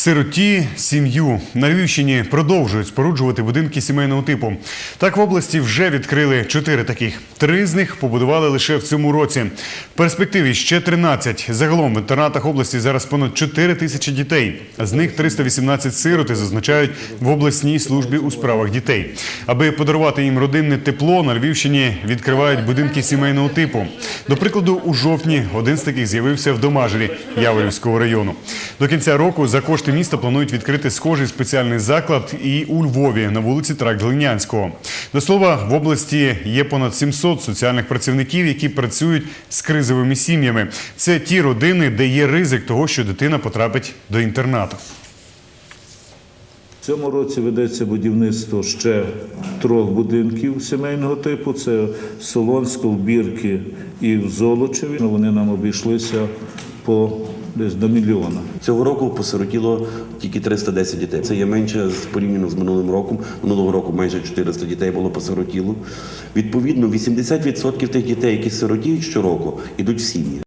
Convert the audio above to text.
Сироті сім'ю на Львівщині продовжують споруджувати будинки сімейного типу. Так в області вже відкрили чотири таких. Три з них побудували лише в цьому році. В перспективі ще 13. Загалом в інтернатах області зараз понад 4 тисячі дітей. З них 318 сироти зазначають в обласній службі у справах дітей. Аби подарувати їм родинне тепло, на Львівщині відкривають будинки сімейного типу. До прикладу, у жовтні один з таких з'явився в Домажелі Яворівського району. До кінця року за кошти міста планують відкрити схожий спеціальний заклад і у Львові на вулиці Тракт Глинянського. До слова, в області є понад 700 соціальних працівників, які працюють з кризовими сім'ями. Це ті родини, де є ризик того, що дитина потрапить до інтернату. В цьому році ведеться будівництво ще трьох будинків сімейного типу: це в Солонську, в Бірки і в Золочеві. Вони нам обійшлися по десь до мільйона. Цього року посиротіло тільки 310 дітей. Це є менше порівняно з минулим роком. Минулого року майже 400 дітей було посиротіло. Відповідно, 80% тих дітей, які сиротіють щороку, ідуть в сім'ї.